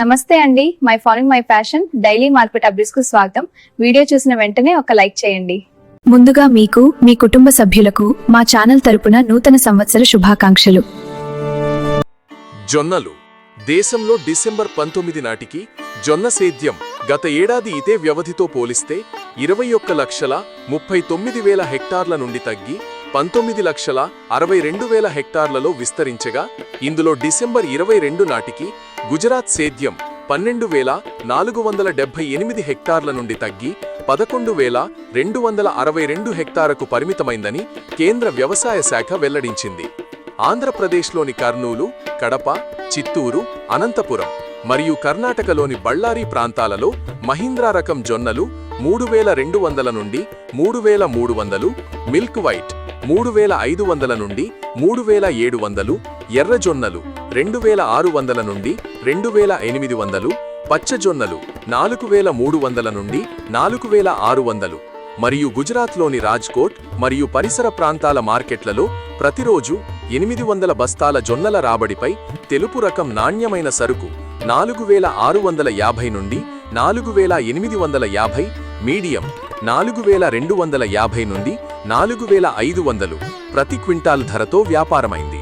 నమస్తే అండి. My following my fashion. Daily market అప్డేట్స్కు స్వాగతం. వీడియో చూసిన వెంటనే ఒక లైక్ చేయండి. ముందుగా మీకు మీ కుటుంబ సభ్యులకు మా ఛానల్ తరపున నూతన సంవత్సర శుభాకాంక్షలు. జొన్నలు. దేశంలో డిసెంబర్ పంతొమ్మిది నాటికి జొన్న సేద్యం గత ఏడాది ఇదే వ్యవధితో పోలిస్తే ఇరవై ఒక్క లక్షల ముప్పై తొమ్మిది వేల హెక్టార్ల నుండి తగ్గి పంతొమ్మిది లక్షల అరవై రెండు వేల హెక్టార్లలో విస్తరించగా ఇందులో డిసెంబర్ ఇరవై రెండు నాటికి గుజరాత్ సేద్యం పన్నెండు వేల నాలుగు వందల డెబ్బై ఎనిమిది హెక్టార్ల నుండి తగ్గి పదకొండు వేల రెండు వందల అరవై రెండు హెక్టారకు పరిమితమైందని కేంద్ర వ్యవసాయ శాఖ వెల్లడించింది. ఆంధ్రప్రదేశ్లోని కర్నూలు కడప చిత్తూరు అనంతపురం మరియు కర్ణాటకలోని బళ్ళారి ప్రాంతాలలో మహీంద్రా రకం జొన్నలు మూడు వేల రెండు వందల నుండి మూడు వేల మూడు వందలు మిల్క్ వైట్ మూడు వేల ఐదు వందల నుండి మూడు వేల ఏడు వందలు ఎర్రజొన్నలు రెండు వేల ఆరు వందల నుండి రెండు వేల ఎనిమిది వందలు పచ్చజొన్నలు నాలుగు వేల మూడు వందల నుండి నాలుగు వేల ఆరు వందలు. మరియు గుజరాత్లోని రాజ్కోట్ మరియు పరిసర ప్రాంతాల మార్కెట్లలో ప్రతిరోజు ఎనిమిది వందల బస్తాల జొన్నల రాబడిపై తెలుపు రకం నాణ్యమైన సరుకు నాలుగు వేల ఆరు వందల యాభై నుండి నాలుగు వేల ఎనిమిది వందల యాభై మీడియం. నాలుగు వేల రెండు వందల యాభై నుండి నాలుగు వేల ఐదు వందలు. ప్రతి క్వింటాల్ ధరతో వ్యాపారమైంది.